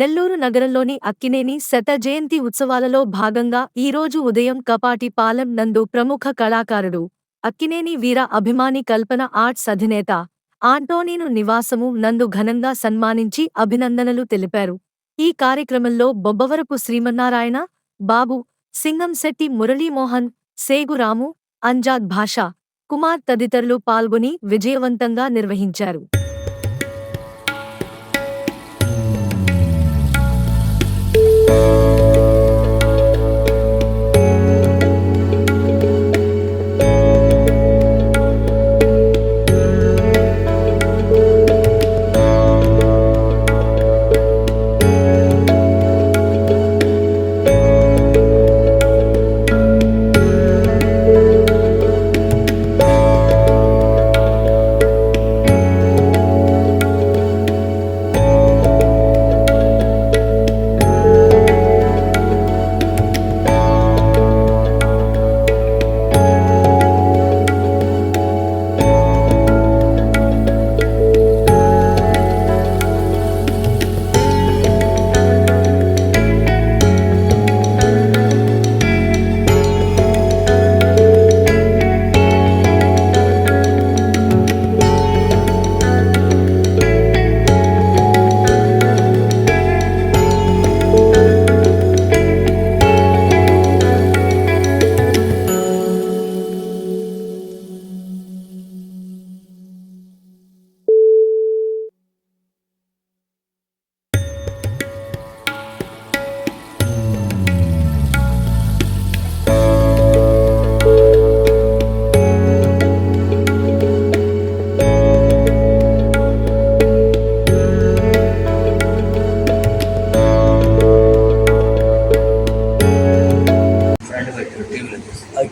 నెల్లూరు నగరంలోని అక్కినేని శత జయంతి ఉత్సవాలలో భాగంగా ఈరోజు ఉదయం కపాటి పాలెం నందు ప్రముఖ కళాకారుడు అక్కినేని వీర అభిమాని కల్పన ఆర్ట్స్ అధినేత ఆంటోనీను నివాసము నందు ఘనంగా సన్మానించి అభినందనలు తెలిపారు. ఈ కార్యక్రమంలో బొబ్బవరపు శ్రీమన్నారాయణ బాబు సింగంశెట్టి మురళీమోహన్ సేగురాము అంజాద్ భాష కుమార్ తదితరులు పాల్గొని విజయవంతంగా నిర్వహించారు.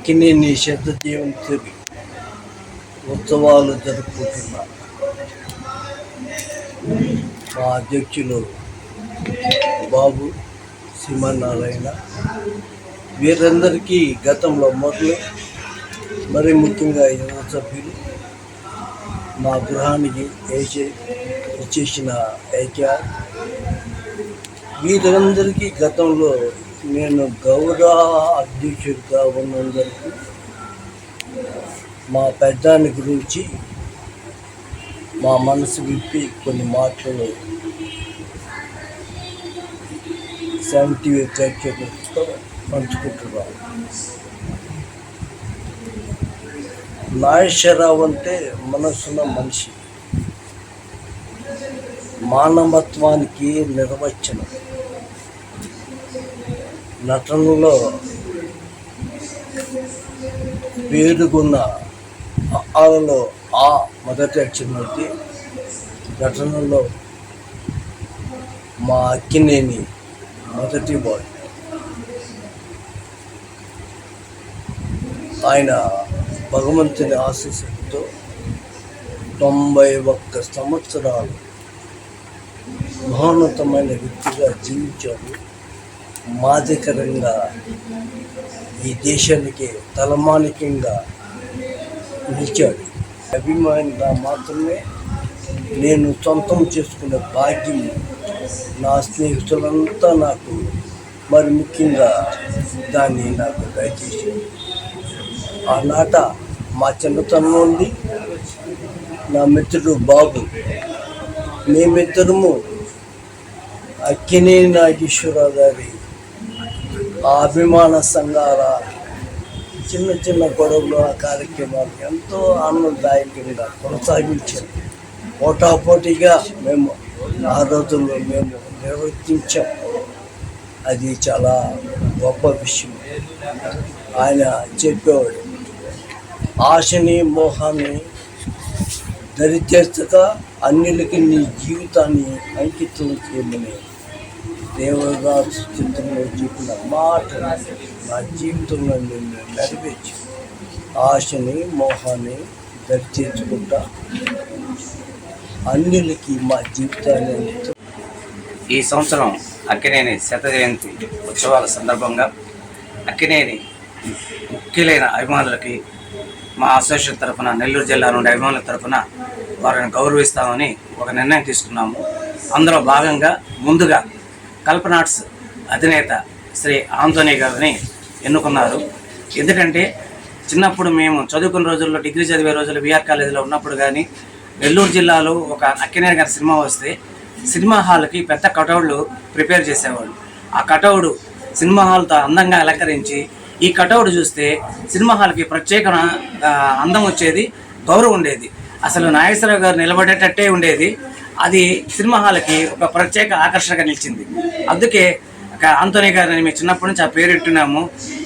అక్కినేని శబ్ద జయంతి ఉత్సవాలు జరుపుకుంటున్న. మా అధ్యక్షులు బాబు సింహనారాయణ వీరందరికీ గతంలో మొదలు మరి ముఖ్యంగా యువ సభ్యులు. మా గృహానికి వేసే వచ్చేసిన ఏకేఆర్ వీరందరికీ గతంలో నేను గౌరవ అధ్యక్షుడిగా ఉన్నందుకు మా పెద్దాని గురించి మా మనసు విప్పి కొన్ని మాటలు సెవెంటీ ప్రేక్షకులతో పంచుకుంటున్నాను. నాగేశ్వరరావు అంటే మనసున్న మనిషి. మానవత్వానికి నిర్వచనం. నటనలో పేరుకున్న ఆలో ఆ మొదటి అక్షరం నటనలో మా అక్కినేని మొదటి బాయ్ ఆయన భగవంతుని ఆశీస్సులతో తొంభై ఒక్క సంవత్సరాలు మహోన్నతమైన వ్యక్తిగా జీవించాడు మాదికరంగా ఈ దేశానికి తలమానికంగా నిలిచాడు. అభిమానిగా మాత్రమే నేను సొంతం చేసుకునే భాగ్యం నా స్నేహితులంతా నాకు మరి ముఖ్యంగా దాన్ని నాకు దయచేసి ఆనాట మా చిన్నతనం ఉంది నా మిత్రుడు బాబు మేమిద్దరము అక్కినేని నాగేశ్వరరావు గారి ఆ అభిమాన సంఘాల చిన్న చిన్న గొడవలు ఆ కార్యక్రమాలు ఎంతో ఆనందదాయకంగా కొనసాగించారు. పోటాపోటీగా మేము ఆ రోజుల్లో మేము నిర్వర్తించాం. అది చాలా గొప్ప విషయం. ఆయన చెప్పేవాడు ఆశని మోహాన్ని దరిచేస్తగా అన్నిలకి నీ జీవితాన్ని అంకితం చేయమని దేవదాసు చిత్రంలో చెప్పిన మాట నా జీవితంలో నిన్ను నెరవేర్చి. ఆశని మోహాన్ని దరిచేర్చుకుంటా అన్నిలకి మా జీవితాన్ని ఈ సంవత్సరం అక్కినేని శత జయంతి ఉత్సవాల సందర్భంగా అక్కినేని ముఖ్యులైన అభిమానులకి మా అసోసియేషన్ తరఫున నెల్లూరు జిల్లా నుండి అభిమానుల తరఫున వారిని గౌరవిస్తామని ఒక నిర్ణయం తీసుకున్నాము. అందులో భాగంగా ముందుగా కల్పనాట్స్ అధినేత శ్రీ ఆంటోనీ గారిని ఎన్నుకున్నారు. ఎందుకంటే చిన్నప్పుడు మేము చదువుకున్న రోజుల్లో డిగ్రీ చదివే రోజుల్లో బీఆర్ కాలేజీలో ఉన్నప్పుడు కానీ నెల్లూరు జిల్లాలో ఒక అక్కినేని గారి సినిమా వస్తే సినిమా హాల్కి పెద్ద కటౌడ్లు ప్రిపేర్ చేసేవాళ్ళు. ఆ కటౌడు సినిమా హాల్తో అందంగా అలంకరించి ఈ కటౌడ్ చూస్తే సినిమా హాల్కి ప్రత్యేక అందం వచ్చేది గౌరవం ఉండేది. అసలు నాగేశ్వరరావు గారు నిలబడేటట్టే ఉండేది. అది సినిమా హాల్కి ఒక ప్రత్యేక ఆకర్షణగా నిలిచింది. అందుకే ఒక ఆంటోనీ గారిని మేము చిన్నప్పటి నుంచి ఆ పేరు ఇట్టున్నాము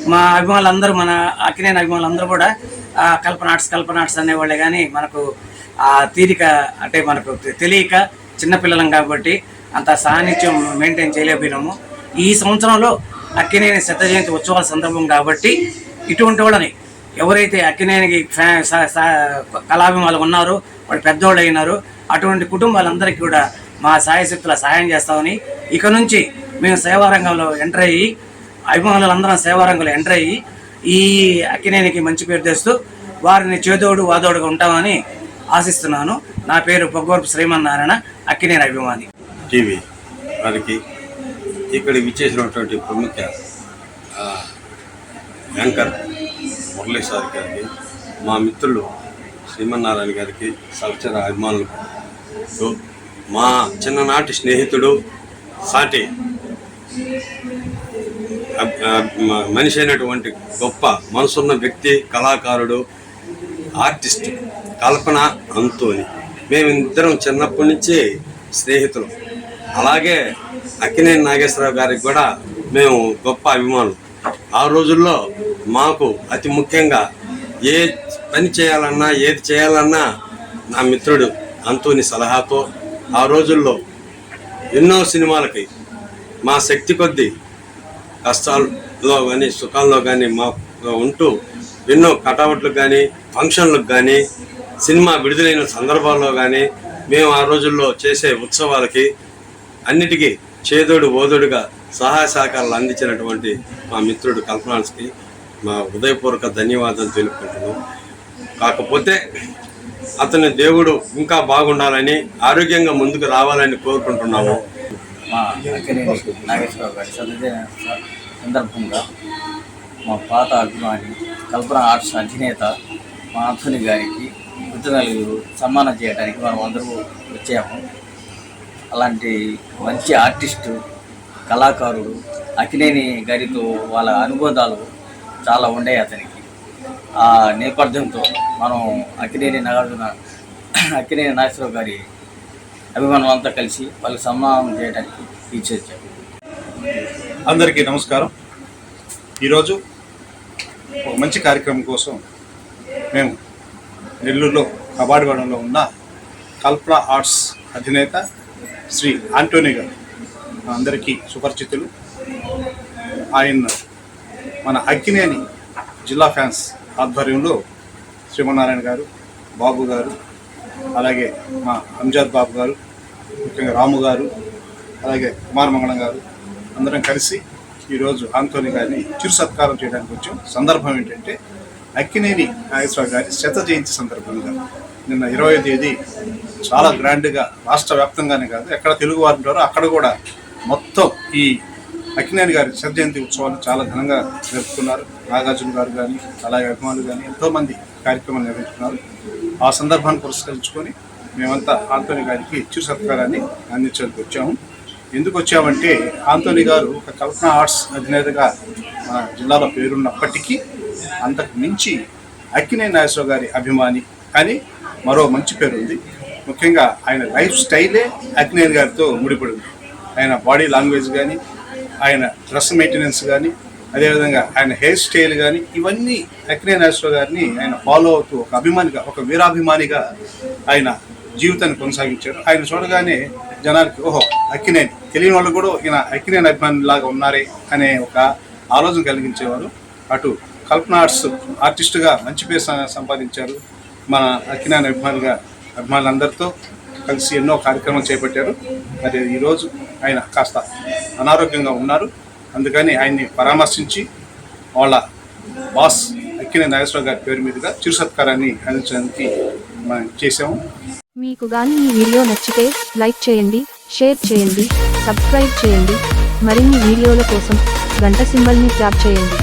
మా అభిమానులందరూ మన అక్కినేని అభిమానులందరూ కూడా ఆ, కల్పనాట్స్ కల్పనాట్స్ అనేవాళ్ళే కానీ మనకు ఆ తీరిక అంటే మనకు తెలియక చిన్నపిల్లలం కాబట్టి అంత సాన్నిధ్యం మెయింటైన్ చేయలేకపోయినాము. ఈ సంవత్సరంలో అక్కినేని శత జయంతి ఉత్సవాల సందర్భం కాబట్టి ఇటువంటి వాళ్ళని ఎవరైతే అక్కినేనికి ఫ్యా కళాభిమానులు ఉన్నారో వాళ్ళు పెద్దవాళ్ళు అయినారో అటువంటి కుటుంబాలందరికీ కూడా మా సాయశక్తుల సహాయం చేస్తామని ఇక నుంచి మేము సేవారంగంలో ఎంటర్ అయ్యి అభిమానులందరం సేవారంగంలో ఎంటర్ అయ్యి ఈ అక్కినేనికి మంచి పేరు తెస్తూ వారిని చేదోడు వాదోడుగా ఉంటామని ఆశిస్తున్నాను. నా పేరు పొగ్గోర్పు శ్రీమన్నారాయణ అక్కినేని అభిమాని. టీవీ వారికి ఇక్కడ విచ్చేసినటువంటి ప్రముఖ యాంకర్ మురళీ సార్ గారికి మా మిత్రులు శ్రీమన్నారాయణ గారికి సహచర అభిమానులకు మా చిన్ననాటి స్నేహితుడు సాటి మ- మనిషి అయినటువంటి గొప్ప మనసున్న వ్యక్తి కళాకారుడు ఆర్టిస్ట్ కల్పన అంతోని. మేమిద్దరం చిన్నప్పటి నుంచి స్నేహితులు. అలాగే అక్కినేని నాగేశ్వరరావు గారికి కూడా మేము గొప్ప అభిమానులు. ఆ రోజుల్లో మాకు అతి ముఖ్యంగా ఏ పని చేయాలన్నా ఏది చేయాలన్నా నా మిత్రుడు అంతోని సలహాతో ఆ రోజుల్లో ఎన్నో సినిమాలకి మా శక్తి కొద్దీ కష్టాల్లో కానీ సుఖాల్లో కానీ మా ఉంటూ ఎన్నో కటౌట్లకు కానీ ఫంక్షన్లకు కానీ సినిమా విడుదలైన సందర్భాల్లో కానీ మేము ఆ రోజుల్లో చేసే ఉత్సవాలకి అన్నిటికీ చేదోడు ఓదోడుగా సహాయ సహకారాలు అందించినటువంటి మా మిత్రుడు కల్పనాన్స్కి మా హృదయపూర్వక ధన్యవాదాలు తెలుపుకుంటున్నాం. కాకపోతే అతని దేవుడు ఇంకా బాగుండాలని ఆరోగ్యంగా ముందుకు రావాలని కోరుకుంటున్నాము. మా నాగేశ్వరరావు గారి సందర్భంగా మా పాత అభిమాని కల్పన ఆర్ట్స్ అధినేత మా ఆంథోని గారికి కృతజ్ఞతలు సన్మానం చేయడానికి మనం అందరూ వచ్చాము. అలాంటి మంచి ఆర్టిస్టు కళాకారుడు అకినేని గారితో వాళ్ళ అనుబంధాలు చాలా ఉండే అతనికి. నేపథ్యంతో మనం అక్కినేని నాగార్జున అక్కినేని నాగేశ్వరరావు గారి అభిమానులు అంతా కలిసి వాళ్ళకి సన్మానం చేయడానికి ఇచ్చేచ్చారు అందరికీ నమస్కారం. ఈరోజు ఒక మంచి కార్యక్రమం కోసం మేము నెల్లూరులో కబాడివాడంలో ఉన్న కల్పన ఆర్ట్స్ అధినేత శ్రీ ఆంటోనీ గారు. అందరికీ సుపరిచితులు. ఆయన మన అక్కినేని జిల్లా ఫ్యాన్స్ ఆధ్వర్యంలో శ్రీమన్నారాయణ గారు బాబు గారు అలాగే మా అంజాద్ బాబు గారు ముఖ్యంగా రాము గారు అలాగే కుమార్ మంగళం గారు అందరం కలిసి ఈరోజు ఆంతోని గారిని చిరు సత్కారం చేయడానికి వచ్చాం. సందర్భం ఏంటంటే అక్కినేని నాగేశ్వరరావు గారి శత జయంతి సందర్భంగా నిన్న ఇరవై తేదీ చాలా గ్రాండ్గా రాష్ట్ర వ్యాప్తంగానే కాదు ఎక్కడ తెలుగు వారు ఉంటారో అక్కడ కూడా మొత్తం ఈ అక్కినేని గారి సర్జయంతి ఉత్సవాలు చాలా ఘనంగా జరుపుకున్నారు. నాగార్జున గారు కానీ అలాగే అభిమానులు కానీ ఎంతోమంది కార్యక్రమాలు నిర్వహిస్తున్నారు. ఆ సందర్భాన్ని పురస్కరించుకొని మేమంతా ఆంటోని గారికి చిరు సత్కారాన్ని అందించడానికి వచ్చాము. ఎందుకు వచ్చామంటే ఆంటోని గారు ఒక కల్పన ఆర్ట్స్ అధినేతగా మన జిల్లాలో పేరున్నప్పటికీ అంతకు మించి అక్కినేని నాగేశ్వర గారి అభిమాని అని మరో మంచి పేరు ఉంది. ముఖ్యంగా ఆయన లైఫ్ స్టైలే అక్కినేని గారితో ముడిపడి ఉంది. ఆయన బాడీ లాంగ్వేజ్ కానీ ఆయన డ్రెస్ మెయింటెనెన్స్ కానీ అదేవిధంగా ఆయన హెయిర్ స్టైల్ కానీ ఇవన్నీ అక్నే నాగేశ్వర గారిని ఆయన ఫాలో అవుతూ ఒక అభిమానిగా ఒక వీరాభిమానిగా ఆయన జీవితాన్ని కొనసాగించారు. ఆయన చూడగానే జనానికి ఓహో అక్కినేని. తెలియని వాళ్ళు కూడా ఈయన అక్కినేని అభిమాని లాగా ఉన్నారే అనే ఒక ఆలోచన కలిగించేవారు. అటు కల్పన ఆర్ట్స్ ఆర్టిస్టుగా మంచి పేరు సంపాదించారు మన అక్కినేని అభిమానిగా అభిమానులందరితో కలిసి ఎన్నో కార్యక్రమాలు చేపట్టారు. మరి ఈరోజు ఆయన కాస్త అనారోగ్యంగా ఉన్నారు. అందుకని ఆయన్ని పరామర్శించి వాళ్ళ బాస్ అక్కినే నాగేశ్వరరావు గారి పేరు మీదుగా చిరు సత్కారాన్ని అందించడానికి మనం చేసాము మీకు గాని ఈ వీడియో నచ్చితే లైక్ చేయండి షేర్ చేయండి సబ్స్క్రైబ్ చేయండి. మరిన్ని వీడియోల కోసం గంట సింబల్ని ట్యాప్ చేయండి.